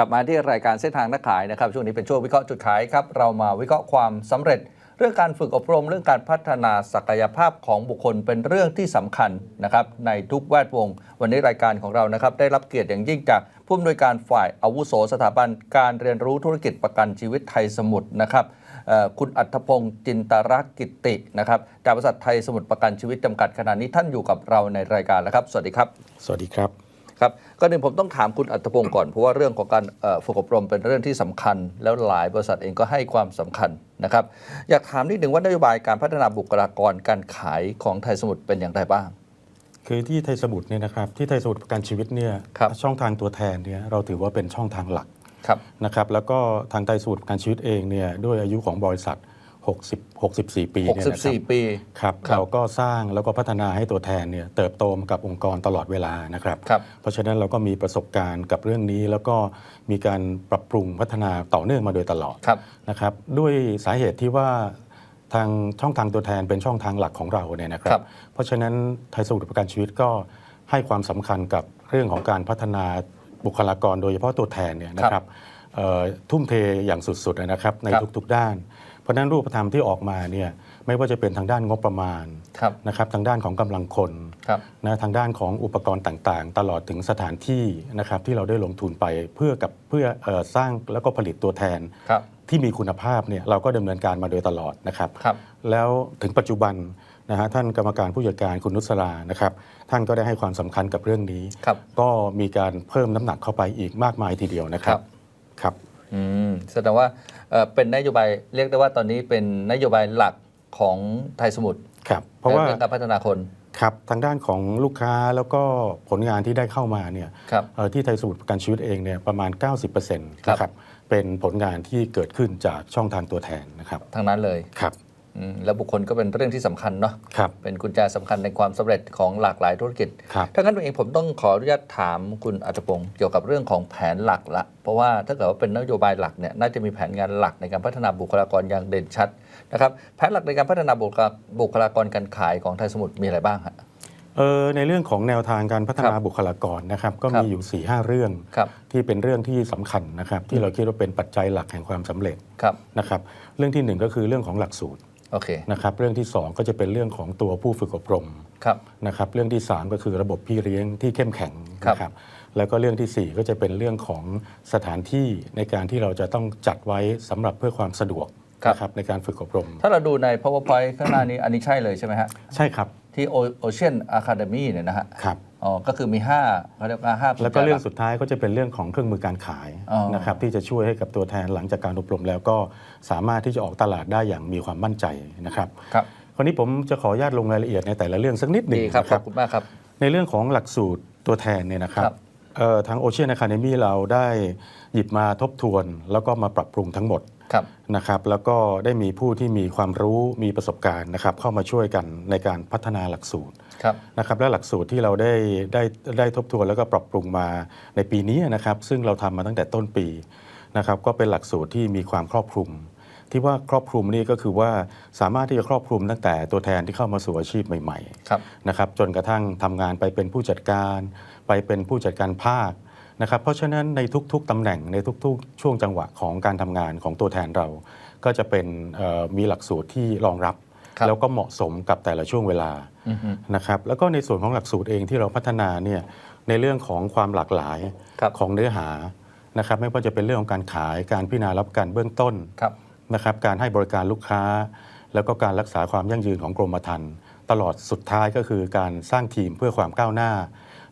ลับมาที่รายการเส้นทางนักขายนะครับ ช่วงนี้เป็นช่วงวิเคราะห์จุดขายครับ เรามาวิเคราะห์ความสำเร็จ เรื่องการฝึกอบรมเรื่องการพัฒนาศักยภาพของบุคคลเป็นเรื่องที่สำคัญนะครับในทุกแวดวง วันนี้รายการของเรานะครับได้รับเกียรติอย่างยิ่งจากผู้อำนวยการฝ่ายอาวุโสสถาบันการเรียนรู้ธุรกิจประกันชีวิตไทยสมุทรนะครับคุณอัธพงศ์จินตรักกิตินะครับจากบริษัทไทยสมุทรประกันชีวิตจำกัดขณะนี้ท่านอยู่กับเราในรายการแล้วครับ สวัสดีครับ สวัสดีครับ ครับก็หนึ่งผมต้องถามคุณอัตพงศ์ก่อน เพราะว่าเรื่องของการเอ่อฝึกอบรมเป็นเรื่องที่สำคัญ แล้วหลายบริษัทเองก็ให้ความสำคัญนะครับ อยากถามนิดหนึ่งว่านโยบายการพัฒนาบุคลากรการขายของไทยสมุทรเป็นอย่างไรบ้าง คือที่ไทยสมุทรเนี่ยนะครับที่ไทยสมุทรประกันชีวิตเนี่ยครับช่องทางตัวแทนเนี่ยเราถือว่าเป็นช่องทางหลักครับนะครับแล้วก็ทางไทยสมุทรประกันชีวิตเองเนี่ยด้วยอายุของบริษัท 60 64 ปีเนี่ยนะครับ64 ปี ครับครับเราก็สร้างแล้วก็พัฒนาให้ตัวแทนเนี่ยเติบโตมากับองค์กรตลอดเวลานะครับ ครับเพราะฉะนั้นเราก็มีประสบการณ์กับเรื่องนี้ แล้วก็มีการปรับปรุงพัฒนาต่อเนื่องมาโดยตลอดครับ นะครับด้วยสาเหตุที่ว่าทางช่องทางตัวแทนเป็นช่องทางหลักของเราเนี่ยนะครัครับบเพราะฉะนั้นไทยสมุทรประกันชีวิตก็ให้ความสำคัญกับเรื่องของการพัฒนาบุคลากรโดยเฉพาะตัวแทนเนี่ยนะครับเอ่อทุ่มเทอย่างสุดๆนะครับในครับ ทุกๆด้านเพ ราะฉะนั้นรูปธรรมที่ออกมาเนี่ยไม่ว่าจะเป็นทางด้านงบประมาณครับนะครับทางด้านของกำลังคนครับนะทางด้านของอุปกรณ์ต่างๆ ตลอดถึงสถานที่นะครับที่เราได้ลงทุนไปเพื่อกับเพื่อเออสร้างแล้วก็ผลิตตัวแทนครับที่มีคุณภาพเนี่ยเราก็ดำเนินการมาโดยตลอดนะครับครับแล้วถึงปัจจุบันนะฮะท่านกรรมการผู้จัดการคุณนุสรานะครับท่านก็ได้ให้ความสำคัญกับเรื่องนี้ครับก็มีการเพิ่มน้ำหนักเข้าไปอีกมากมายทีเดียวนะครัครับบครับ อืมแสดงว่าเอ่อเป็นนโยบายเรียกได้ว่าตอนนี้เป็นนโยบายหลักของไทยสมุทรครับเพราะว่าเรื่องการพัฒนาคน ครับทางด้านของลูกค้าแล้วก็ผลงานที่ได้เข้ามาเนี่ยครับ เอ่อที่ไทยสมุทรประกันชีวิตเองเนี่ยประมาณ 90%นครับะครับเป็นผลงานที่เกิดขึ้นจากช่องทางตัวแทนนะครับ ทางนั้นเลย ครับอืม แล้วบุคคลก็เป็นเรื่องที่สำคัญเนาะครับเป็นกุญแจสำคัญในความสำเร็จของหลากหลายธุรกิจครับถ้างั้นเองผมต้องขออนุญาตถามคุณอัจพงศ์เกี่ยวกับเรื่องของแผนหลักละเพราะว่าถ้าเกิดว่าเป็นนโยบายหลักเนี่ยน่าจะมีแผนงานหลักในการพัฒนาบุคลากรอย่างเด่นชัดนะครับแผนหลักในการพัฒนาบุคลาบุคลากรการขายของไทยสมุทรมีอะไรบ้างฮะเออในเรื่องของแนวทางการพัฒนาครับบุคลากรนะครับ ก็ครับมีอยู่4ีหเรื่องครับที่เป็นเรื่องที่สำคัญนะครับ ที่เราคิดว่าเป็นปัจจัยหลักแห่งความสำเร็จครับนะครับ เรื่องที่หนึ่งก็คือเรื่องของหลักสูตร โอเคนะครับเรื่องที่สองก็จะเป็นเรื่องของตัวผู้ฝึกอบรมครับนะครับเรื่องที่สามก็คือระบบพี่เลี้ยงที่เข้มแข็งครับนะครับแล้วก็เรื่องที่สี่ก็จะเป็นเรื่องของสถานที่ในการที่เราจะต้องจัดไว้สำหรับเพื่อความสะดวกนะครับในการฝึกอบรม ถ้าเราดูใน powerpoint ข้างหน้านี้อันนี้ใช่เลยใช่ไหมฮะใช่ครับที่ Ocean Academy เนี่ยนะฮะครับ อ๋อก็คือมี5เขาเรียกว่าห้าแล้วก็เรื่องญแจหสุดท้ายก็จะเป็นเรื่องของเครื่องมือการขายอ๋อนะครับที่จะช่วยให้กับตัวแทนหลังจากการอบรมแล้วก็สามารถที่จะออกตลาดได้อย่างมีความมั่นใจนะครับครับคราวนี้ผมจะขออนุญาตลงรายละเอียดในแต่ละเรื่องสักนิดหนึ่งดีครับนะขอบคุณมากครับ ในเรื่องของหลักสูตรตัวแทนเนี่ยนะครับครับเอ่อทาง Ocean Academy เราได้หยิบมาทบทวน แล้วก็มาปรับปรุงทั้งหมดครับนะครับแล้วก็ได้มีผู้ที่มีความรู้มีประสบการณ์นะครับเข้ามาช่วยกันในการพัฒนาหลักสูตรครับ นะครับและหลักสูตรที่เราได้ได้ได้ทบทวนแล้วก็ปรับปรุงมาในปีนี้นะครับ ซึ่งเราทำมาตั้งแต่ต้นปีนะครับก็เป็นหลักสูตรที่มีความครอบคลุม ที่ว่าครอบคลุมนี่ก็คือว่าสามารถที่จะครอบคลุมตั้งแต่ตัวแทนที่เข้ามาสู่อาชีพใหม่ครับๆนะครับจนกระทั่งทำงานไปเป็นผู้จัดการ ไปเป็นผู้จัดการภาคนะครับเพราะฉะนั้นในทุก ๆตำแหน่งในทุก ๆ ช่วงจังหวะของการทำงานของตัวแทนเรา ก็จะเป็นเอ่อมีหลักสูตรที่รองรับครับ แล้วก็เหมาะสมกับแต่ละช่วงเวลาอือฮึนะครับแล้วก็ในส่วนของหลักสูตรเองที่เราพัฒนาเนี่ยในเรื่องของความหลากหลายครับของเนื้อหานะครับไม่ว่าจะเป็นเรื่องของการขายการพิจารณารับประกันเบื้องต้นครับนะครับการให้บริการลูกค้า แล้วก็การรักษาความยั่งยืนของกรมธรรม์ตลอดสุดท้ายก็คือการสร้างทีมเพื่อความก้าวหน้า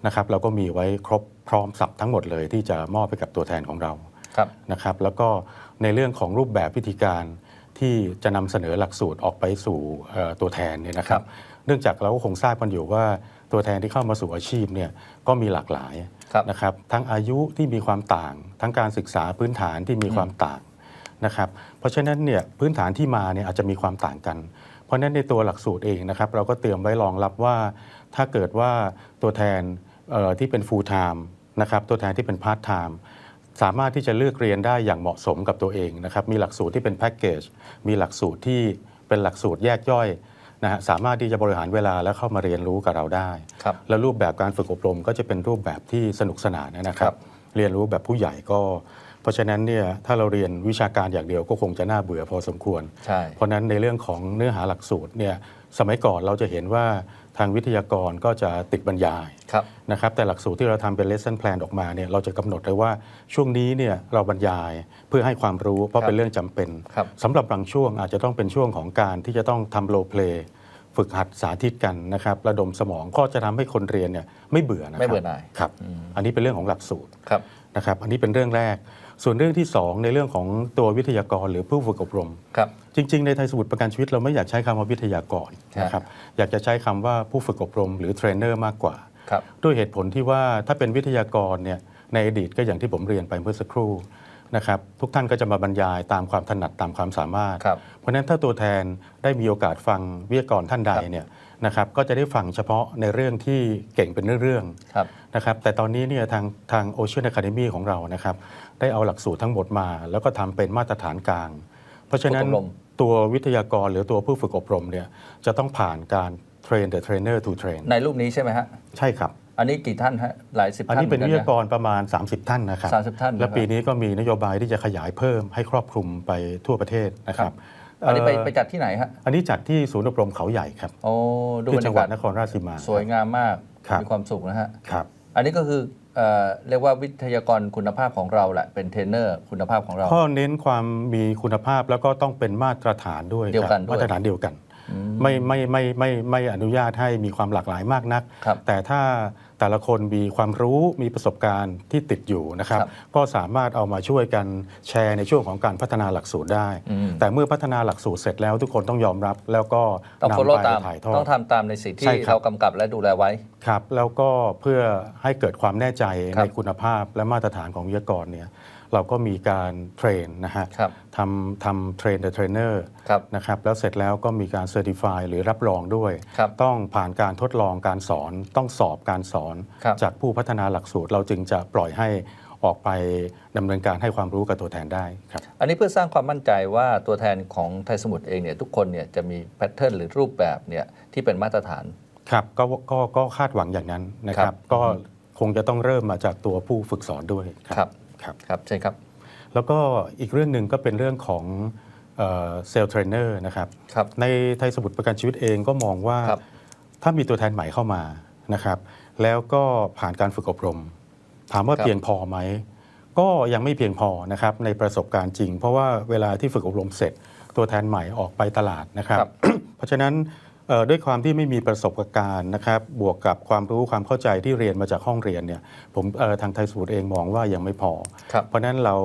นะครับเราก็มีไว้ครบพร้อมสับทั้งหมดเลยที่จะมอบให้กับตัวแทนของเราครับนะครับแล้วก็ในเรื่องของรูปแบบพิธีการ ที่จะนำเสนอหลักสูตรออกไปสู่เอ่อตัวแทนเนี่ยนะครัครับบเนื่องจากเราก็คงทราบกันอยู่ว่าตัวแทนที่เข้ามาสู่อาชีพเนี่ยก็มีหลากหลายครับนะครับ ทั้งอายุที่มีความต่าง ทั้งการศึกษาพื้นฐานที่มีความต่างนะครับ เพราะฉะนั้นเนี่ยพื้นฐานที่มาเนี่ยอาจจะมีความต่างกัน เพราะฉะนั้นในตัวหลักสูตรเองนะครับ เราก็เตรียมไว้รองรับว่า ถ้าเกิดว่าตัวแทนเอ่อที่เป็น full time นะครับตัวแทนที่เป็น part time สามารถที่จะเลือกเรียนได้อย่างเหมาะสมกับตัวเองนะครับมีหลักสูตรที่เป็นแพ็กเกจมีหลักสูตรที่เป็นหลักสูตรแยกย่อยนะฮะสามารถที่จะบริหารเวลาแล้วเข้ามาเรียนรู้กับเราได้ครับแล้วรูปแบบการฝึกอบรมก็จะเป็นรูปแบบที่สนุกสนานนะครับครับ เรียนรู้แบบผู้ใหญ่ก็ เพราะฉะนั้นเนี่ยถ้าเราเรียนวิชาการอย่างเดียวก็คงจะน่าเบื่อพอสมควรใช่เพราะฉะนั้นในเรื่องของเนื้อหาหลักสูตรเนี่ย สมัยก่อนเราจะเห็นว่าทางวิทยากรก็จะติดบรรยายครับนะครับแต่หลักสูตรที่เราทำเป็น lesson plan ออกมาเนี่ยเราจะกำหนดเลยว่าช่วงนี้เนี่ยเราบรรยายเพื่อให้ความรู้เพราะครับเป็นเรื่องจำเป็นครับสำหรับบางช่วงอาจจะต้องเป็นช่วงของการที่จะต้องทำ role play ฝึกหัดสาธิตกันนะครับระดมสมองก็จะทำให้คนเรียนเนี่ยไม่เบื่อนะครับไม่เบื่อหน่ายครับอืมอันนี้เป็นเรื่องของหลักสูตรครับนะครับอันนี้เป็นเรื่องแรก ส่วนเรื่องที่ 2 ในเรื่องของตัววิทยากรหรือผู้ฝึกอบรม ครับ จริง ๆ ในไทยสมุทรประกันชีวิตเราไม่อยากใช้คำว่าวิทยากรครับนะครับอยากจะใช้คำว่าผู้ฝึกอบรม หรือเทรนเนอร์มากกว่า ครับ ด้วยเหตุผลที่ว่าถ้าเป็นวิทยากรเนี่ยในอดีตก็อย่างที่ผมเรียนไปเมื่อสักครู่นะครับทุกท่านก็จะมาบรรยายตามความถนัดตามความสามารถ ครับ เพราะฉะนั้นถ้าตัวแทนได้มีโอกาสฟังวิทยากรท่านใดครับเนี่ย นะครับก็จะได้ฟังเฉพาะในเรื่องที่เก่งเป็นเรื่องๆครับนะครับแต่ตอนนี้เนี่ยทางทาง Ocean Academy ของเรานะครับได้เอาหลักสูตรทั้งหมดมา แล้วก็ทำเป็นมาตรฐานกลาง เพราะฉะนั้นฝึกอบรมตัววิทยากรหรือตัวผู้ฝึกอบรมเนี่ยจะต้องผ่านการ train the trainer to train ในรูปนี้ใช่ไหมฮะ ใช่ครับ อันนี้กี่ท่านฮะหลายสิบอันท่านนี้เป็นหมืวิอทยากรประมาณ 30 ท่านนะครับสามสิบท่านและปีนะครับนี้ก็มีนโยบายที่จะขยายเพิ่มให้ครอบคลุมไปทั่วประเทศนะครับ อันนี้ไปเอ่อไปจัดที่ไหนฮะอันนี้จัดที่ศูนย์อบรมเขาใหญ่ครับโอ้ดูบที่รรจัยางหวักาดศนครราชสีมา สวยงามมากครับมีความสุขนะฮะครับ อันนี้ก็คือเอ่อเรียกว่าวิทยากรคุณภาพของเราแหละเป็นเทรนเนอร์คุณภาพของเราข้อเน้นความมีคุณภาพแล้วก็ต้องเป็นมาตรฐานด้วยเดียวกันครับด้วยมาตรฐานเดียวกัน ไม่ไม่ไม่ไม่ไม่อนุญาตให้มีความหลากหลายมากนักครับแต่ถ้าแต่ละคนมีความรู้มีประสบการณ์ที่ติดอยู่นะครับครับ ก็สามารถเอามาช่วยกันแชร์ในช่วงของการพัฒนาหลักสูตรได้อืมแต่เมื่อพัฒนาหลักสูตรเสร็จแล้วทุกคนต้องยอมรับแล้วก็ต้องนำ follow ไปตามถ่ายทอต้อดงทำตามในสิ่งใช่ที่ครับเรากำกับและดูแลไว้ครับ แล้วก็เพื่อให้เกิดความแน่ใจครับในคุณภาพและมาตรฐานของวิทยากรเนี่ย เราก็มีการเทรนนะฮะครับทำทำเทรนเดอะเทรนเนอร์ครับนะครับแล้วเสร็จแล้วก็มีการเซอร์ติฟายหรือรับรองด้วยครับต้องผ่านการทดลองการสอนต้องสอบการสอนครับจากผู้พัฒนาหลักสูตรเราจึงจะปล่อยให้ออกไปดำเนินการให้ความรู้กับตัวแทนได้ครับอันนี้เพื่อสร้างความมั่นใจว่าตัวแทนของไทยสมุทรเองเนี่ยทุกคนเนี่ยจะมีแพทเทิร์นหรือรูปแบบเนี่ยที่เป็นมาตรฐานครับก็ก็ก็คาดหวังอย่างนั้นนะคครัรับบก็คงจะต้องเริ่มมาจากตัวผู้ฝึกสอนด้วยครับ ครับครับใช่ครับ แล้วก็อีกเรื่องหนึ่งก็เป็นเรื่องของเซลล์เทรนเนอร์นะครับครับในไทยสมุทรประกันชีวิตเองก็มองว่าครับถ้ามีตัวแทนใหม่เข้ามานะครับแล้วก็ผ่านการฝึกอบรม ถามว่าครับเพียงพอไหม ก็ยังไม่เพียงพอนะครับในประสบการณ์จริง เพราะว่าเวลาที่ฝึกอบรมเสร็จ ตัวแทนใหม่ออกไปตลาดนะครับครับเพราะฉะนั้นเอ่อ ด้วยความที่ไม่มีประสบการณ์นะครับ บวกกับความรู้ความเข้าใจที่เรียนมาจากห้องเรียนเนี่ยผมเอ่อทางไทยสมุทรเองมองว่ายังไม่พอครับเพราะฉะนั้นเรา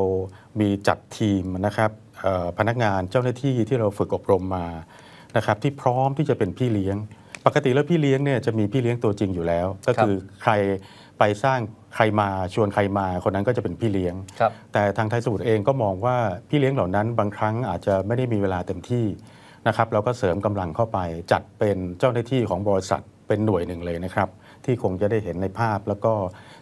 มีจัดทีมนะครับเอ่อพนักงานเจ้าหน้าที่ที่เราฝึกอบรมมานะครับที่พร้อมที่จะเป็นพี่เลี้ยง ปกติแล้วพี่เลี้ยงเนี่ยจะมีพี่เลี้ยงตัวจริงอยู่แล้ว ก็คือใครไปสร้างใครมาชวนใครมาคนนั้นก็จะเป็นพี่เลี้ยงครับแต่ทางไทยสมุทรเองก็มองว่าพี่เลี้ยงเหล่านั้นบางครั้งอาจจะไม่ได้มีเวลาเต็มที่ นะครับเราก็เสริมกำลังเข้าไปจัดเป็นเจ้าหน้าที่ของบริษัทเป็นหน่วยหนึ่งเลยนะครับ ที่คงจะได้เห็นในภาพ แล้วก็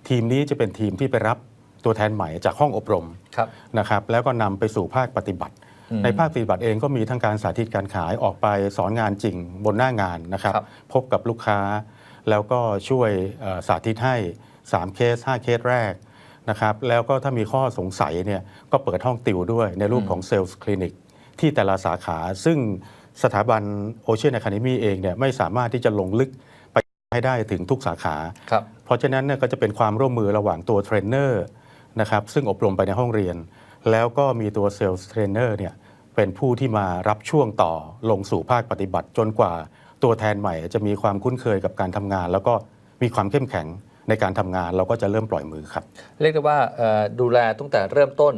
ทีมนี้จะเป็นทีมที่ไปรับตัวแทนใหม่จากห้องอบรมครับนะครับแล้วก็นำไปสู่ภาคปฏิบัติอืมในภาคปฏิบัติเองก็มีทั้งการสาธิตการขายออกไปสอนงานจริงบนหน้างานนะครับครับพบกับลูกค้า แล้วก็ช่วยเอ่อสาธิตให้ 3 เคส 5 เคสแรกนะครับแล้วก็ถ้ามีข้อสงสัยเนี่ยก็เปิดห้องติวด้วยในรูปของเซลล์คลินิก ที่แต่ละสาขา ซึ่งสถาบัน Ocean Academy เองเนี่ยไม่สามารถที่จะลงลึกไปให้ได้ถึงทุกสาขาครับเพราะฉะนั้นเนี่ยก็จะเป็นความร่วมมือระหว่างตัวเทรนเนอร์นะครับซึ่งอบรมไปในห้องเรียน แล้วก็มีตัวเซลล์เทรนเนอร์เนี่ยเป็นผู้ที่มารับช่วงต่อลงสู่ภาคปฏิบัติจนกว่าตัวแทนใหม่จะมีความคุ้นเคยกับการทำงาน แล้วก็มีความเข้มแข็งในการทำงาน เราก็จะเริ่มปล่อยมือครับ เรียกได้ว่าเอ่อดูแลตั้งแต่เริ่มต้น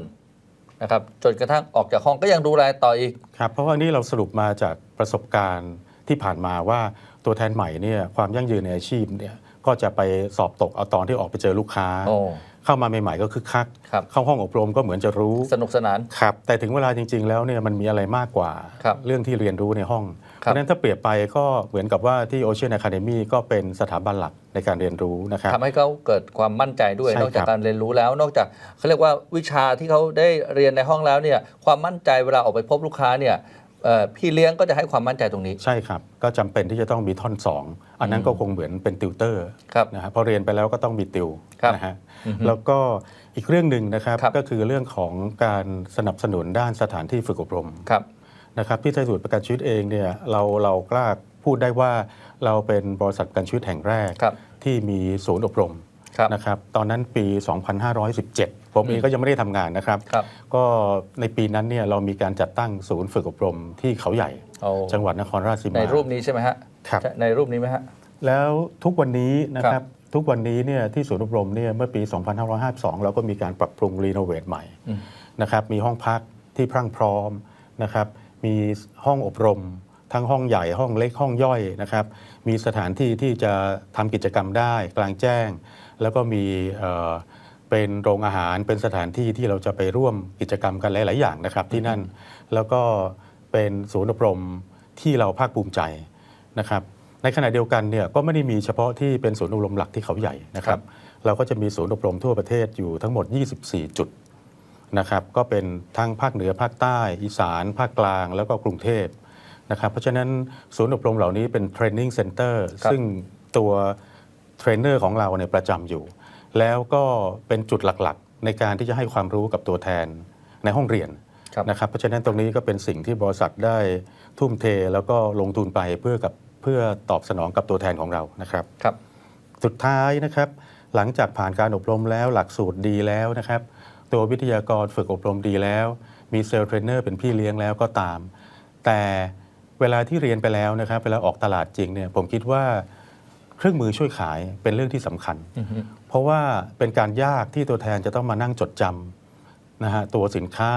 นะครับจนกระทั่งออกจากห้องก็ยังดูแลต่ออีก ครับ เพราะว่านี่เราสรุปมาจากประสบการณ์ที่ผ่านมาว่าตัวแทนใหม่เนี่ยความยั่งยืนในอาชีพเนี่ยก็จะไปสอบตกเอาตอนที่ออกไปเจอลูกค้า โอ้ เข้ามาใหม่ๆก็คึกคัก ครับ เข้าห้องอบรมก็เหมือนจะรู้สนุกสนาน ครับแต่ถึงเวลาจริง ๆ แล้วเนี่ยมันมีอะไรมากกว่า ครับ เรื่องที่เรียนรู้ในห้อง เพครับราะฉะนั้นถ้าเปรียบไปก็เหมือนกับว่าที่ Ocean Academy ก็เป็นสถาบันหลักในการเรียนรู้นะครับทำให้เขาเกิดความมั่นใจด้วยใช่นอกจากครับการเรียนรู้แล้ว นอกจากเขาเรียกว่าวิชาที่เขาได้เรียนในห้องแล้วเนี่ยความมั่นใจเวลาออกไปพบลูกค้าเนี่ยเอ่อพี่เลี้ยงก็จะให้ความมั่นใจตรงนี้ใช่ครับ ก็จำเป็นที่จะต้องมีท่อน 2 อันนั้นก็คงเหมือนเป็นติวเตอร์ครับนะฮะพอเรียนไปแล้วก็ต้องมีติวครับนะฮะอือฮึแล้วก็อีกเรื่องหนึ่งนะครับครับก็คือเรื่องของการสนับสนุนด้านสถานที่ฝึกอบรมครับ นะครับที่ไทยสูตรประกันชีวิตเองเนี่ยเราเรากล้าพูดได้ว่าเราเป็นบริษัทประกันชีวิตแห่งแรกครับที่มีศูนย์อบรมครับนะครับตอนนั้นปี 2517 ผมเองก็ยังไม่ได้ทำงานนะครับครับก็ในปีนั้นเนี่ยเรามีการจัดตั้งศูนย์ฝึกอบรมที่เขาใหญ่โอ้จังหวัดนครราชสีมา ในรูปนี้ใช่ไหมฮะครับใช่ในรูปนี้ไหมฮะแล้วทุกวันนี้นะคครัรับบทุกวันนี้เนี่ยที่ศูนย์อบรมเนี่ยเมื่อปี 2552 เราก็มีการปรับปรุงรีโนเวทใหม่อืมนะครับมีห้องพักที่พรั่งพร้อมนะครับ มีห้องอบรม ทั้งห้องใหญ่ห้องเล็กห้องย่อยนะครับ มีสถานที่ที่จะทำกิจกรรมได้กลางแจ้ง แล้วก็มีเอ่อเป็นโรงอาหารเป็นสถานที่ที่เราจะไปร่วมกิจกรรมกันหลาย ๆ อย่างนะครับที่นั่นแล้วก็เป็นศูนย์อบรมที่เราภาคภูมิใจนะครับ ในขณะเดียวกันเนี่ยก็ไม่ได้มีเฉพาะที่เป็นศูนย์อบรมหลักที่เขาใหญ่นะครัรับบเราก็จะมีศูนย์อบรมทั่วประเทศอยู่ทั้งหมด 24 จุด นะครับก็เป็นทั้งภาคเหนือภาคใต้ อีสาน ภาคกลางแล้วก็กรุงเทพนะครับเพราะฉะนั้นศูนย์อบรมเหล่านี้เป็นเทรนนิ่งเซ็นเตอร์ครับซึ่งตัวเทรนเนอร์ของเราเนี่ยประจำอยู่ แล้วก็เป็นจุดหลักๆ ในการที่จะให้ความรู้กับตัวแทนในห้องเรียนครับนะครับเพราะฉะนั้นตรงนี้ก็เป็นสิ่งที่บริษัทได้ทุ่มเทแล้วก็ลงทุนไปเพื่อกับเพื่อตอบสนองกับตัวแทนของเรานะครับครับ สุดท้ายนะครับหลังจากผ่านการอบรมแล้วหลักสูตรดีแล้วนะครับ ตัววิทยากรฝึกอบรมดีแล้ว มีเซลล์เทรนเนอร์เป็นพี่เลี้ยงแล้วก็ตาม แต่เวลาที่เรียนไปแล้วนะครับเวลาออกตลาดจริงเนี่ยผมคิดว่าเครื่องมือช่วยขายเป็นเรื่องที่สำคัญอือฮึเพราะว่าเป็นการยากที่ตัวแทนจะต้องมานั่งจดจำนะฮะตัวสินค้า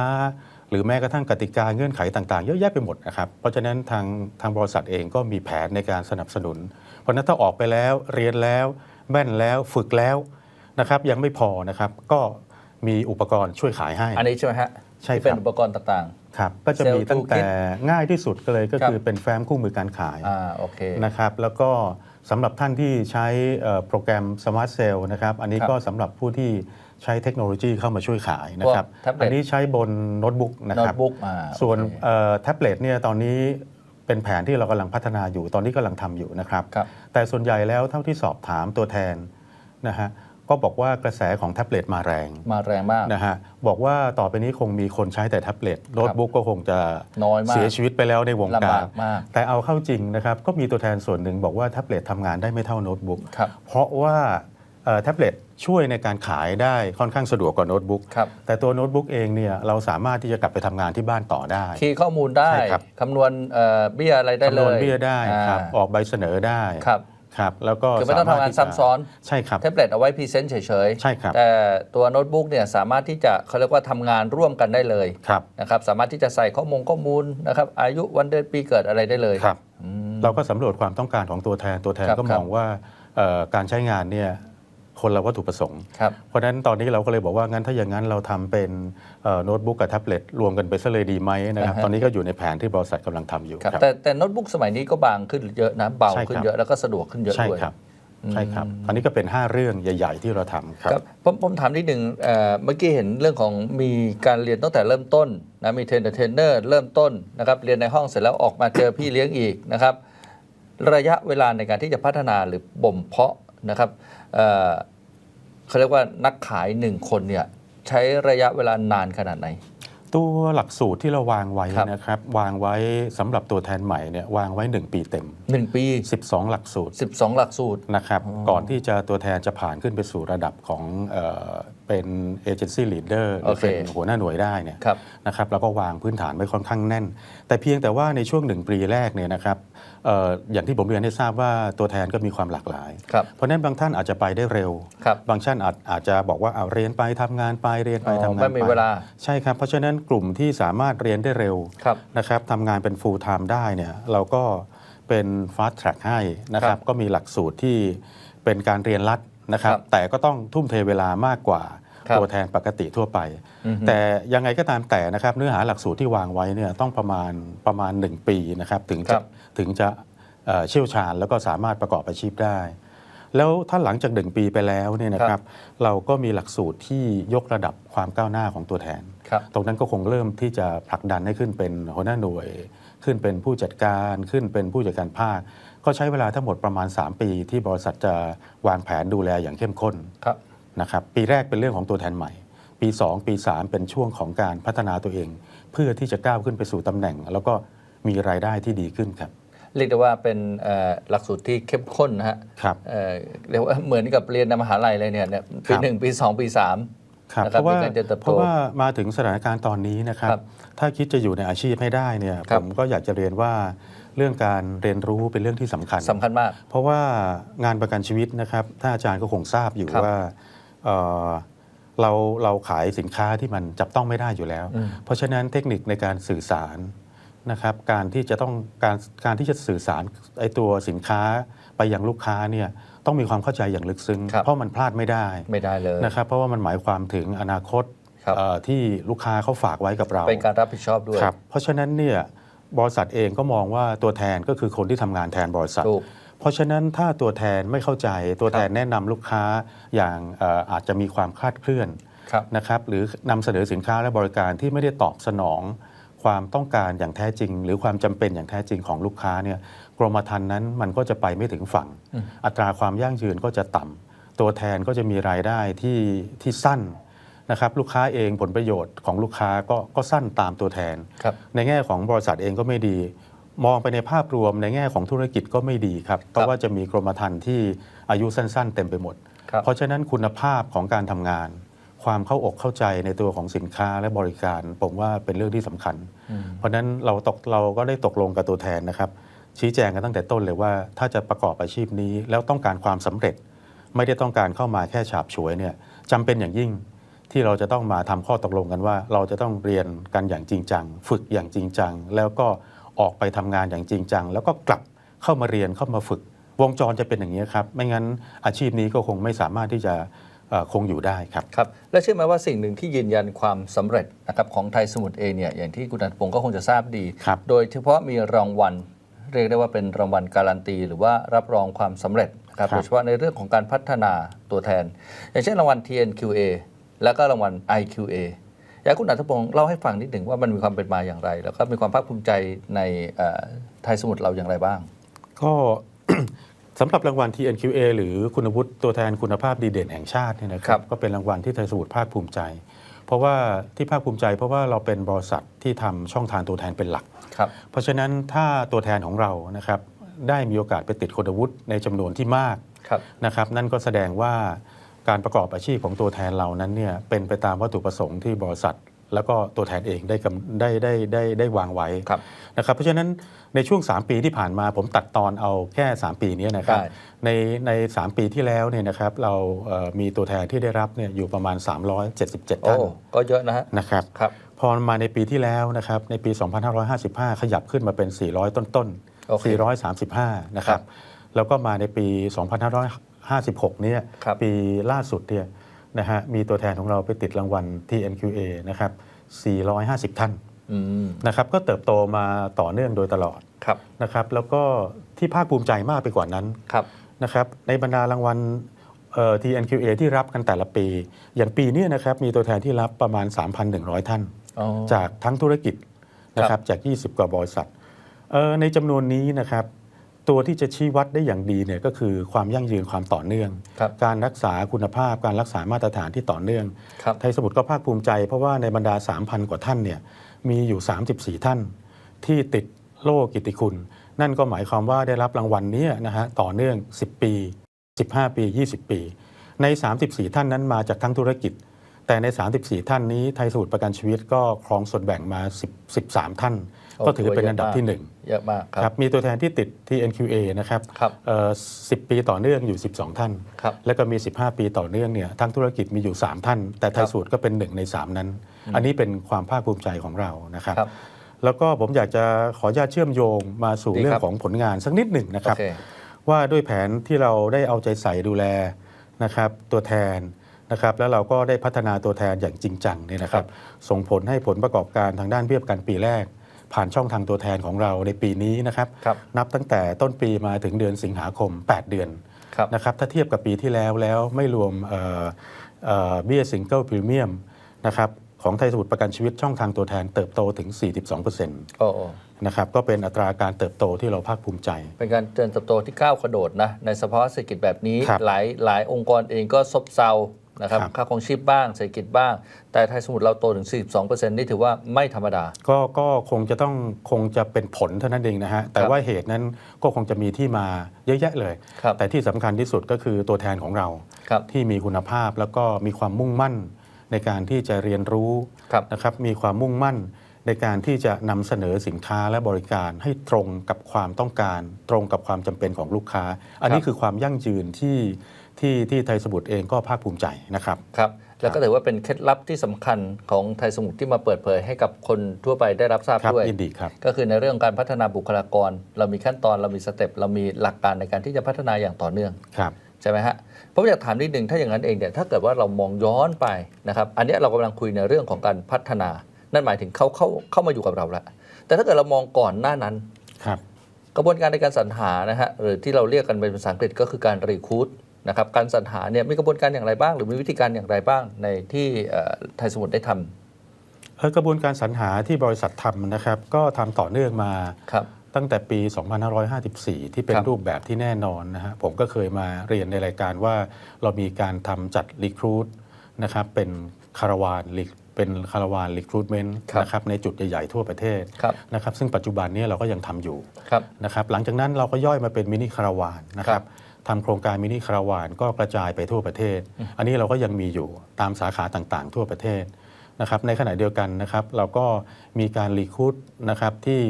หรือแม้กระทั่งกติกาเงื่อนไขต่างๆ เยอะแยะไปหมดนะครับเพราะฉะนั้นทางทางบริษัทเองก็มีแผนในการสนับสนุน เพราะฉะนั้นถ้าออกไปแล้วเรียนแล้วแม่นแล้วฝึกแล้วนะครับยังไม่พอนะครับก็ มีอุปกรณ์ช่วยขายให้ อันนี้ใช่ไหมฮะใช่ที่เป็นครับอุปกรณ์ต่าง ครับก็จะมี Sell ตั้งแต่ Toolkit ง่ายที่สุดก็เลยก็ครับคือเป็นแฟ้มคู่มือการขาย ๆ อ่า โอเค นะครับแล้วก็สำหรับท่านที่ใช้เอ่อโปรแกรม Smart Cell นะครับอันนี้ครับก็สำหรับผู้ที่ใช้เทคโนโลยีเข้ามาช่วยขายนะครับพวกแท็บเล็ต อันนี้ใช้บนโน้ตบุ๊กนะโน้ครัตบบุ๊กอ่าส่วนโอเคเอ่อแท็บเล็ตเนี่ยตอนนี้เป็นแผนที่เรากำลังพัฒนาอยู่ตอนนี้กำลังทำอยู่นะครับ ครับแต่ส่วนใหญ่แล้วเท่าที่สอบถามตัวแทนนะฮะ ก็บอกว่ากระแสของแท็บเล็ตมาแรงมาแรงมากนะฮะบอกว่าต่อไปนี้คงมีคนใช้แต่แท็บเล็ตโน้ตบุ๊กก็คงจะน้อยมากเสียชีวิตไปแล้วในวงลำกาบารกมากแต่เอาเข้าจริงนะครับก็มีตัวแทนส่วนหนึ่งบอกว่าแท็บเล็ตทำงานได้ไม่เท่าโน้ตบุ๊กครับเพราะว่าเอ่อแท็บเล็ตช่วยในการขายได้ค่อนข้างสะดวกกว่าโน้ตบุ๊กครับแต่ตัวโน้ตบุ๊กเองเนี่ยเราสามารถที่จะกลับไปทำงานที่บ้านต่อได้ คีย์ข้อมูลได้ใช่ครับคำนวณเอ่อเบี้ยอะไรได้เลคำนวณยเบี้ยได้ครับอ่าออกใบเสนอได้ครับ ครับแล้วก็คือไม่ต้องทำงานสรถที่จะซ้ำซ้อนใช่ครับแท็บเล็ตเอาไว้พรีเซนต์เฉยๆใช่ครับแต่ตัวโน้ตบุ๊กเนี่ยสามารถที่จะเขาเรียกว่าทำงานร่วมกันได้เลยครับนะครับสามารถที่จะใส่ข้อมูลข้อมูลนะครับอายุวันเดือนปีเกิดอะไรได้เลยครับอืมเราก็สำรวจความต้องการของตัวแทนตัวแทนครับก็ครัมบองว่าเอ่อการใช้งานเนี่ย คนละวัตถุประสงค์ครับเพราะฉะนั้นตอนนี้เราก็เลยบอกว่างั้นถ้าอย่างนั้นเราทำเป็นเอ่อโน้ตบุ๊กกับแท็บเล็ตรวมกันไปซะเลยดีไหมนะครับอ่าฮะตอนนี้ก็อยู่ในแผนที่บริษัทกำลังทำอยู่ครับครับแต่แต่โน้ตบุ๊กสมัยนี้ก็บางขึ้นเยอะนะเบาใช่ขึ้นครับเยอะแล้วก็สะดวกขึ้นเยอะใช่ด้วยครับใช่ครับ อันนี้ก็เป็น 5 เรื่องใหญ่ ๆ ที่เราทำครับครับผมผมถามนิดหนึ่งเอ่อเมื่อกี้เห็นเรื่องของมีการเรียนตั้งแต่เริ่มต้นนะมีเทรนเนอร์เทรนเนอร์เริ่มต้นนะครับเรียนในห้องเสร็จแล้วออกมาเจอพี่เลี้ยงอีกนะครับ ระยะเวลาในการที่จะพัฒนาหรือบ่มเพาะนะครับ เอ่อเขาเรียกว่านักขายหนึ่งคนเนี่ยใช้ระยะเวลานานขนาดไหน ตัวหลักสูตรที่เราวางไว้ครับนะครับ วางไว้สำหรับตัวแทนใหม่เนี่ยวางไว้ 1 ปีเต็ม 1 ปี 12 หลักสูตร 12 หลักสูตรนะครับก่อนที่จะตัวแทนจะผ่านขึ้นไปสู่ระดับของ เออเป็นเอเจนซี่ลีดเดอร์หรือโอเคเป็นหัวหน้าหน่วยได้เนี่ยครับนะครับเราก็วางพื้นฐานไว้ค่อนข้างแน่น แต่เพียงแต่ว่าในช่วงหนึ่งปีแรกเนี่ยนะครับเอออย่างที่ผมเรียนให้ทราบว่าตัวแทนก็มีความหลากหลายครับเพราะฉะนั้นบางท่านอาจจะไปได้เร็วครับบางท่านอาจอาจจะบอกว่าเอาเรียนไปทำงานไปเรียนไปอ๋อทำงานไม่มีไปเวลาใช่ครับเพราะฉะนั้นกลุ่มที่สามารถเรียนได้เร็วครับนะครับทำงานเป็น full time ได้เนี่ยเราก็เป็น fast track ให้นะครับก็มีหลักสูตรที่เป็นการเรียนรัด นะครับครับ แต่ก็ต้องทุ่มเทเวลามากกว่าครับตัวแทนปกติทั่วไปอือฮึแต่ยังไงก็ตามแต่นะครับเนื้อหาหลักสูตรที่วางไว้เนี่ยต้องประมาณประมาณ 1 ปีนะครับถึงครัจะบถึงจะเอ่อเชี่ยวชาญแล้วก็สามารถประกอบอาชีพได้ แล้วถ้าหลังจากหนึ่งปีไปแล้วเนี่ยนะครับเราก็มีหลักสูตรที่ยกระดับความก้าวหน้าของตัวแทนครับตรงนั้นก็คงเริ่มที่จะผลักดันให้ขึ้นเป็นหัวหน้าหน่วย ขึ้นเป็นผู้จัดการขึ้นเป็นผู้จัดการภาค ก็ใช้เวลาทั้งหมดประมาณ 3 ปีที่บริษัทจะวางแผนดูแลอย่างเข้มข้นครับนะครับปีแรกเป็นเรื่องของตัวแทนใหม่ ปี 2 ปี 3 เป็นช่วงของการพัฒนาตัวเอง เพื่อที่จะก้าวขึ้นไปสู่ตำแหน่ง แล้วก็มีรายได้ที่ดีขึ้นครับเรียกได้ว่าเป็นเอ่อหลักสูตรที่เข้มข้นนะฮะครับเอ่อเรียกว่าเหมือนกับเรียนในมหาลัยเลยเนี่ยเนี่ยปีครับหนึ่งปีสองปีสาม ครับนะครับเพราะว่าในการเจริญเติบโตเพราะว่ามาถึงสถานการณ์ตอนนี้นะครับครับถ้าคิดจะอยู่ในอาชีพให้ได้เนี่ยครัผบมก็อยากจะเรียนว่าเรื่องการเรียนรู้เป็นเรื่องที่สำคัญสำคัญมาก เพราะว่างานประกันชีวิตนะครับถ้าอาจารย์ก็คงทราบอยู่ครับว่าเอ่อเราเราขายสินค้าที่มันจับต้องไม่ได้อยู่แล้วอืมเพราะฉะนั้นเทคนิคในการสื่อสารนะครับ การที่จะต้องการการที่จะสื่อสารไอตัวสินค้าไปยังลูกค้าเนี่ย ต้องมีความเข้าใจอย่างลึกซึ้ง ครับ เพราะมันพลาดไม่ได้ไม่ได้เลย นะครับเพราะว่ามันหมายความถึงอนาคตครับ เอ่อที่ลูกค้าเขาฝากไว้กับเราเป็นการรับผิดชอบด้วย ครับเพราะฉะนั้นเนี่ยบริษัทเองก็มองว่าตัวแทนก็คือคนที่ทำงานแทนบริษัท ถูก เพราะฉะนั้นถ้าตัวแทนไม่เข้าใจตัวแทนแนะนำลูกค้าอย่างเอ่ออาจจะมีความคลาดเคลื่อนครับ นะครับหรือนำเสนอสินค้าและบริการที่ไม่ได้ตอบสนอง ความต้องการอย่างแท้จริง หรือความจำเป็นอย่างแท้จริงของลูกค้าเนี่ย กรมธรรม์นั้นมันก็จะไปไม่ถึงฝั่งอืมอัตราความยั่งยืนก็จะต่ำตัวแทนก็จะมีรายได้ที่ที่สั้นนะครับลูกค้าเองผลประโยชน์ของลูกค้าก็ก็สั้นตามตัวแทนครับในแง่ของบริษัทเองก็ไม่ดี มองไปในภาพรวมในแง่ของธุรกิจก็ไม่ดีครับเพราะว่าจะมีกรมธรรม์ที่อายุสั้น ๆ เต็มไปหมดครับเพราะฉะนั้นคุณภาพของการทำงาน ความเข้าอกเข้าใจในตัวของสินค้าและบริการ ผมว่าเป็นเรื่องที่สำคัญอืมเพราะฉะนั้นเราตกเราก็ได้ตกลงกับตัวแทนนะครับ ชี้แจงกันตั้งแต่ต้นเลยว่า ถ้าจะประกอบอาชีพนี้แล้วต้องการความสำเร็จ ไม่ได้ต้องการเข้ามาแค่ฉาบฉวยเนี่ยจำเป็นอย่างยิ่งที่เราจะต้องมาทำข้อตกลงกันว่า เราจะต้องเรียนกันอย่างจริงจัง ฝึกอย่างจริงจัง แล้วก็ออกไปทำงานอย่างจริงจัง แล้วก็กลับเข้ามาเรียนเข้ามาฝึก วงจรจะเป็นอย่างนี้ครับ ไม่งั้นอาชีพนี้ก็คงไม่สามารถที่จะเอ่อคงอยู่ได้ครับครับ และเชื่อไหมว่าสิ่งหนึ่งที่ยืนยันความสำเร็จนะครับของไทยสมุทรเองเนี่ยอย่างที่คุณอัตพงศ์ก็คงจะทราบดีครับโดยเฉพาะมีรางวัล เรียกได้ว่าเป็นรางวัลการันตี หรือว่ารับรองความสำเร็จนะครับครับโดยเฉพาะในเรื่องของการพัฒนาตัวแทน อย่างเช่นรางวัล TNQA แล้วก็รางวัล IQA อยากให้คุณอัตพงศ์เล่าให้ฟังนิดหนึ่งว่ามันมีความเป็นมาอย่างไร แล้วก็มีความภาคภูมิใจในเอ่อไทยสมุทรเราอย่างไรบ้าง ก็สำหรับรางวัล TNQA หรือคุณวุฒิตัวแทนคุณภาพดีเด่นแห่งชาติเนี่ยนะคครัรับบก็เป็นรางวัลที่ไทยสมุทรภาคภูมิใจ เพราะว่าที่ภาคภูมิใจเพราะว่าเราเป็นบริษัทที่ทำช่องทางตัวแทนเป็นหลักครับ เพราะฉะนั้นถ้าตัวแทนของเรานะครับได้มีโอกาสไปติดคุณวุฒิในจำนวนที่มากครับนะครับนั่นก็แสดงว่าการประกอบอาชีพของตัวแทนเรานั้นเนี่ยเป็นไปตามวัตถุประสงค์ที่บริษัท แล้วก็ตัวแทนเองได้กำได้ได้ได้ได้วางไว้ครับนะครับเพราะฉะนั้นในช่วง 3 ปีที่ผ่านมาผมตัดตอนเอาแค่ 3 ปีนี้นะครับ ได้ ในใน 3 ปีที่แล้วเนี่ยนะครับเราเอ่อมีตัวแทนที่ได้รับเนี่ยอยู่ประมาณ 377 โอ้ท่านก็เยอะนะฮะนะครับครับพอมาในปีที่แล้วนะครับในปี 2555 ขยับขึ้นมาเป็น 400 ต้นโอเคๆ435 นะครับ แล้วก็มาในปี 2556 เนี่ย ครับปีล่าสุดเนี่ย นะฮะมีตัวแทนของเราไปติดรางวัล TNQA นะครับ 450 ท่านอืมนะครับก็เติบโตมาต่อเนื่องโดยตลอดครับนะครับแล้วก็ที่ภาคภูมิใจมากไปกว่านั้นครับนะครับในบรรดารางวัลเอ่อ TNQA ที่รับกันแต่ละปี อย่างปีเนี้นะครับมีตัวแทนที่รับประมาณ 3,100 ท่านอ๋อจากทั้งธุรกิจนะครับจาก 20 กว่าบริษัทเอ่อในจำนวนนี้นะครับ ตัวที่จะชี้วัดได้อย่างดีเนี่ยก็คือความยั่งยืนความต่อเนื่องครับการรักษาคุณภาพการรักษามาตรฐานที่ต่อเนื่องครับไทยสมุทรก็ภาคภูมิใจ เพราะว่าในบรรดา 3,000 กว่าท่านเนี่ยมีอยู่ 34 ท่าน ที่ติดโล่กิตติคุณ นั่นก็หมายความว่าได้รับรางวัลเนี้นะฮะต่อเนื่อง 10 ปี 15 ปี 20 ปี ใน 34 ท่านนั้นมาจากทั้งธุรกิจ แต่ใน 34 ท่านนี้ไทยสมุทรประกันชีวิตก็ครองส่วนแบ่งมา 10 13 ท่านโอ้ ก็ถือเป็นถือว่าอันดับเยอะมากที่หนึ่งเยอะมากคครับรับมีตัวแทนที่ติดที่ NQA นะครับครับเอ่อ10ปีต่อเนื่องอยู่ 12 ท่านครับแล้วก็มี 15 ปีต่อเนื่องเนี่ยทั้งธุรกิจมีอยู่ 3 ท่าน แต่ไทยสูตรก็เป็นหนึ่งใน 3 นั้น อันนี้เป็นความภาคภูมิใจของเรานะครับครับแล้วก็ผมอยากจะขออนุญาตเชื่อมโยงมาสู่ดีครับเรื่องของผลงานสักนิดหนึ่งนะคโอรับเคว่าด้วยแผนที่เราได้เอาใจใส่ดูแลนะครับตัวแทนนะครับแล้วเราก็ได้พัฒนาตัวแทนอย่างจริงจังเนี่ยนะครับ ส่งผลให้ผลประกอบการทางด้านเบี้ยประกันปีแรก ผ่านช่องทางตัวแทนของเราในปีนี้นะครับครับนับตั้งแต่ต้นปีมาถึงเดือนสิงหาคม 8 เดือนครับนะครับถ้าเทียบกับปีที่แล้วแล้วไม่รวมเอ่อเอ่อเบี้ยซิงเกิลพรีเมียมนะครับของไทยสมุทรประกันชีวิตช่องทางตัวแทนเติบโตถึง 42%นโอ้โอ้ะครับก็เป็นอัตราการเติบโตที่เราภาคภูมิใจ เป็นการเจริญเติบโตที่ก้าวกระโดดนะในสภาวะเศรษฐกิจแบบนี้ครับหลายหลายองค์กรเองก็ซบเซา นะครับครับค่าครองชีพบ้างเศรษฐกิจบ้าง แต่ไทยสมุทรเราโตถึง 42%นี่ถือว่าไม่ธรรมดา ก็ก็คงจะต้องคงจะเป็นผลเท่านั้นเองนะฮะ แต่ครับว่าเหตุนั้นก็คงจะมีที่มาเยอะแยะเลยครับแต่ที่สำคัญที่สุดก็คือตัวแทนของเราครับที่มีคุณภาพแล้วก็มีความมุ่งมั่นในการที่จะเรียนรู้ครับนะครับมีความมุ่งมั่น ในการที่จะนำเสนอสินค้าและบริการให้ตรงกับความต้องการ ตรงกับความจำเป็นของลูกค้า อันนี้คือความยั่งยืนที่ที่ที่ไทยสมุทรเองก็ภาคภูมิใจนะครับครับแล้วก็ถือว่าเป็นเคล็ดลับที่สำคัญของไทยสมุทรที่มาเปิดเผยให้กับคนทั่วไปได้รับทราบครับด้วยยินดีครับก็คือในเรื่องการพัฒนาบุคลากร เรามีขั้นตอนเรามีสเต็ปเรามีหลักการในการที่จะพัฒนาอย่างต่อเนื่องครับใช่ไหมฮะผมอยากถามนิดนึงถ้าอย่างนั้นเองเนี่ยถ้าเกิดว่าเรามองย้อนไปนะครับอันเนี้ยเรากำลังคุยในเรื่องของการพัฒนา นั่นหมายถึงเขาเข้าเข้ามาอยู่กับเราแล้วแต่ถ้าเกิดเรามองก่อนหน้านั้นครับกระบวนการในการสรรหานะฮะหรือที่เราเรียกกันเป็นภาษาอังกฤษก็คือการรีคูดนะครับการสรรหาเนี่ยมีกระบวนการอย่างไรบ้าง หรือมีวิธีการอย่างไรบ้างในที่เอ่อไทยสมุทรได้ทำเอ่อกระบวนการสรรหาที่บริษัททำนะครับ ก็ทำต่อเนื่องมาครับตั้งแต่ปี 2554 ที่เป็นครับรูปแบบที่แน่นอนนะฮะผมก็เคยมาเรียนในรายการว่าเรามีการทำจัดรีครูดนะครับเป็น คาราวานเป็นคาราวานรีครูดเมนต์ครับนะครับในจุดใหญ่ ๆ ทั่วประเทศครับนะครับซึ่งปัจจุบันนี้เราก็ยังทำอยู่ครับนะครับหลังจากนั้นเราก็ย่อยมาเป็นมินิคาราวานนะครับทำโครงการมินิคาราวานก็กระจายไปทั่วประเทศ อันนี้เราก็ยังมีอยู่ตามสาขาต่างๆ ทั่วประเทศนะครับในขณะเดียวกันนะครับเราก็มีการรีคูดนะครับที่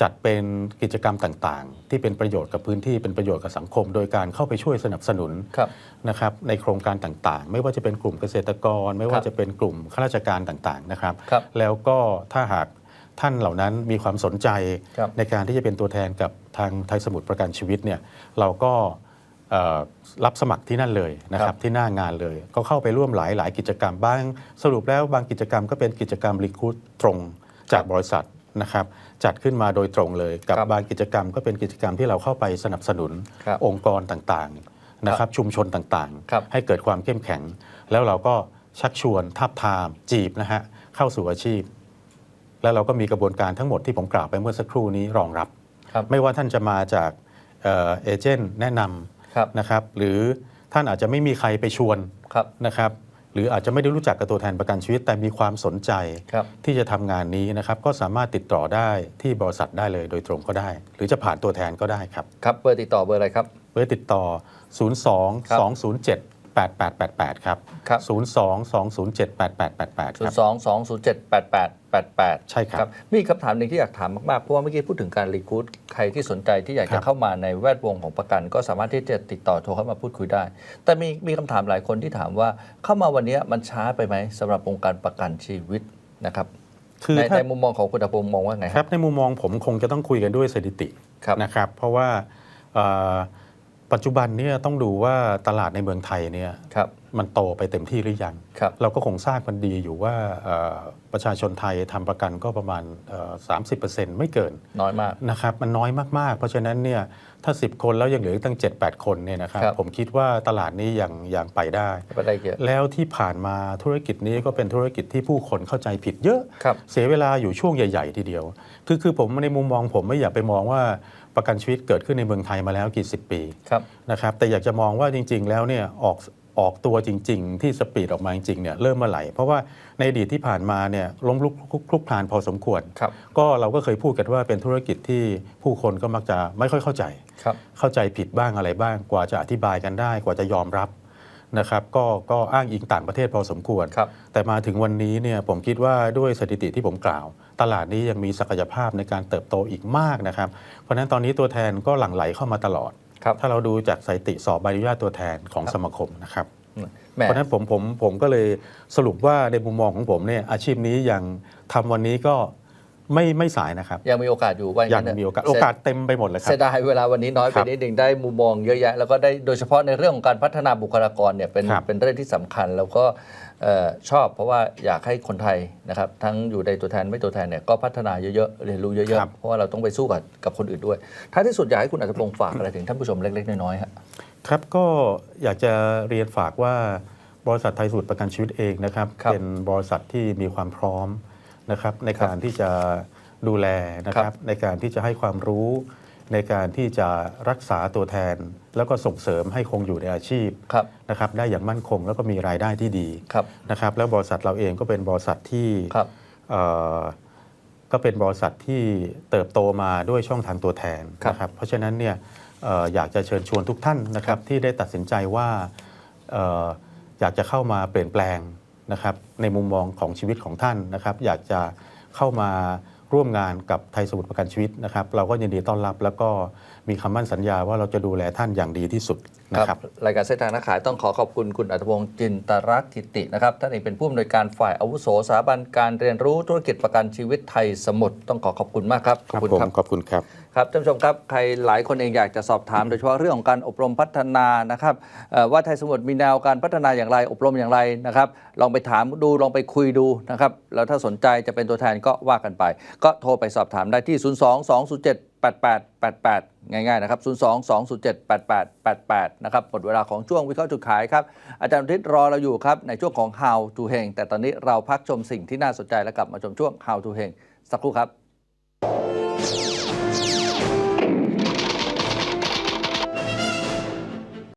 จัดเป็นกิจกรรมต่างๆ ที่เป็นประโยชน์กับพื้นที่เป็นประโยชน์กับสังคม โดยการเข้าไปช่วยสนับสนุนครับนะครับในโครงการต่างๆ ไม่ว่าจะเป็นกลุ่มเกษตรกร ไม่คว่ารับจะเป็นกลุ่มข้าราชการต่างๆนะครับครับแล้วก็ถ้าหากท่านเหล่านั้นมีความสนใจครับในการที่จะเป็นตัวแทนกับทางไทยสมุทรประกันชีวิตเนี่ยเราก็เอ่อรับสมัครที่นั่นเลยนะคครัรับบที่หน้างานเลย ก็เข้าไปร่วมหลายหลายกิจกรรมบ้าง สรุปแล้วบางกิจกรรมก็เป็นกิจกรรมรีคูดตรงจากบริษัท นะครับจัดขึ้นมาโดยตรงเลยกับครับบางกิจกรรมก็เป็นกิจกรรมที่เราเข้าไปสนับสนุนครับองค์กรต่างๆนะครับชุมชนต่างครับ ๆ ให้เกิดความเข้มแข็ง แล้วเราก็ชักชวนทาบทามจีบนะฮะเข้าสู่อาชีพ แล้วเราก็มีกระบวนการทั้งหมดที่ผมกล่าวไปเมื่อสักครู่นี้รองรับ ครับ ไม่ว่าท่านจะมาจากเอ่อเอเจนต์แนะนครับำนะครับ หรือท่านอาจจะไม่มีใครไปชวนครับ นะครับห รืออาจจะไม่ได้รู้จักกับตัวแทนประกันชีวิต แต่มีความสนใจครับที่จะทำงานนี้นะครับ ก็สามารถติดต่อได้ที่บริษัทได้เลยโดยตรงก็ได้ หรือจะผ่านตัวแทนก็ได้ครับ ครับเบอร์ติดต่อเบอร์อะไรครับ เบอร์ติดต่อ 02ครับ207 8888 ครับ ครับ 02 207 8888ศูคนรับย์สองสองศูนย์เจ็ดแปดแปดแปดแปดใช่ครับมีคำถามหนึ่งที่อยากถามมากๆ เพราะว่าเมื่อกี้พูดถึงการรีคูดใครที่สนใจที่อยากครัจะบ เข้ามาในแวดวงของประกัน ก็สามารถที่จะติดต่อโทรเข้ามาพูดคุยได้ แต่มีมีคำถามหลายคนที่ถามว่าเข้ามาวันนี้มันช้าไปไหมสำหรับวงการประกันชีวิตนะครับคือในถ้า ในมุมมองของคุณตะพงศ์มองว่าไงคครัรับบในมุมมองผมคงจะต้องคุยกันด้วยสถิติครับ นะครับ เพราะว่าเอ่อ ปัจจุบันเนี่ยต้องดูว่าตลาดในเมืองไทยเนี่ยครับมันโตไปเต็มที่หรือยังครับเราก็คงทราบกันดีอยู่ว่าเอ่อประชาชนไทยทำประกันก็ประมาณเอ่อ30%ไม่เกินน้อยมากนะครับมันน้อยมากๆ เพราะฉะนั้นเนี่ยถ้า 10 คนแล้วยังเหลืออกตั้ง 7-8 คนเนี่ยนะครับครับผมคิดว่าตลาดนี้ยังยังไปได้ไปได้เยอะแล้วที่ผ่านมาธุรกิจนี้ก็เป็นธุรกิจที่ผู้คนเข้าใจผิดเยอะครับเสียเวลาอยู่ช่วงใหญ่ ๆ ทีเดียว คือคือผมในมุมมองผมไม่อยากไปมองว่า ประกันชีวิตเกิดขึ้นในเมืองไทยมาแล้วกี่สิบปีครับนะครับแต่อยากจะมองว่าจริง ๆ แล้วเนี่ยออกออกตัวจริง ๆ ที่สปีดออกมาจริงๆเนี่ยเริ่มเมื่อไหร่เพราะว่าในอดีตที่ผ่านมาเนี่ยล้มลุกคลุกคลุกคลานพอสมควรครับก็เราก็เคยพูดกันว่าเป็นธุรกิจที่ผู้คนก็มักจะไม่ค่อยเข้าใจครับเข้าใจผิดบ้างอะไรบ้าง กว่าจะอธิบายกันได้ กว่าจะยอมรับนะครับก็ก็อ้างอิงต่างประเทศพอสมควรครับแต่มาถึงวันนี้เนี่ยผมคิดว่าด้วยสถิติที่ผมกล่าว ตลาดนี้ยังมีศักยภาพในการเติบโตอีกมากนะครับ เพราะฉะนั้นตอนนี้ตัวแทนก็หลั่งไหลเข้ามาตลอดครับถ้าเราดูจากสถิติสอบใบอนุญาตตัวแทนของสมาคมนะครับแหมเพราะฉะนั้นผมผมผมก็เลยสรุปว่าในมุมมองของผมเนี่ยอาชีพนี้ยังทำวันนี้ก็ ไม่ไม่สายนะครับ ยังมีโอกาสอยู่ว่ายังนั้นเถะมีโอกาสโอกาสเต็มไปหมดเลยครัเสีบยดายเวลาวันนี้น้อยไปครับนิดหนึ่งได้มุมมองเยอะแยะ แล้วก็ได้โดยเฉพาะในเรื่องของการพัฒนาบุคลากรเนี่ยเป็นครับเป็นเรื่องที่สำคัญแล้วก็เอ่อชอบเพราะว่าอยากให้คนไทยนะครับทั้งอยู่ในตัวแทนไม่ตัวแทนเนี่ยก็พัฒนาเยอะๆเรียนรู้เยครัอะบๆเพราะว่าเราต้องไปสู้กับกับคนอื่นด้วยท้ายที่สุดอยากให้คุณอัตพงศ์ฝากอะไรถึงท่านผู้ชมเล็กๆน้อยๆฮะครับก็อยากจะเรียนฝากว่าบริษัทไทยสูตรประกันชีวิตเองนะครับครับเป็นบริษัทที่มีความพร้อม นะครับในการที่จะดูแลนะคครัรับบในการที่จะให้ความรู้ในการที่จะรักษาตัวแทน แล้วก็ส่งเสริมให้คงอยู่ในอาชีพครับนะครับได้อย่างมั่นคงแล้วก็มีรายได้ที่ดีครับนะครับแล้วบริษัทเราเองก็เป็นบริษัทที่ครับเอ่อก็เป็นบริษัทที่เติบโตมาด้วยช่องทางตัวแทนครับนะครับเพราะฉะนั้นเนี่ยเอ่ออยากจะเชิญชวนทุกท่านนะครับที่ได้ตัดสินใจว่าเอ่ออยากจะเข้ามาเปลี่ยนแปลง นะครับในมุมมองของชีวิตของท่านนะครับ อยากจะเข้ามาร่วมงานกับไทยสมุทรประกันชีวิตนะครับ เราก็ยินดีต้อนรับ แล้วก็มีคำมั่นสัญญาว่าเราจะดูแลท่านอย่างดีที่สุดนะครับรายการเส้นทางนักขายต้องขอขอบคุณคุณอัธพงศ์จินตรักกิตินะครับท่านเองเป็นผู้อำนวยการฝ่ายอาวุโสสถาบันการเรียนรู้ธุรกิจประกันชีวิตไทยสมุทรต้องขอขอบคุณมากครับครับผมขอบคุณครับ ครับท่านผู้ชมครับใครหลายคนเองอยากจะสอบถาม โดยเฉพาะเรื่องของการอบรมพัฒนานะครับว่าไทยสมุทรมีแนวการพัฒนาอย่างไรอบรมอย่างไรนะครับลองไปถามดูลองไปคุยดูนะครับแล้วถ้าสนใจจะเป็นตัวแทนก็ว่ากันไป ก็โทรไปสอบถามได้ที่ 0 2 2 0 7 8 8 8 8 ง่ายๆ นะครับ 0 2 2 0 7 8 8 8 8 นะครับ หมดเวลาของช่วงวิเคราะห์จุดขายครับ อาจารย์ทิศรอเราอยู่ครับ ในช่วงของ How to เฮงแต่ตอนนี้เราพักชมสิ่งที่น่าสนใจแล้วกลับมาชมช่วง How to เฮงสักครู่ครับ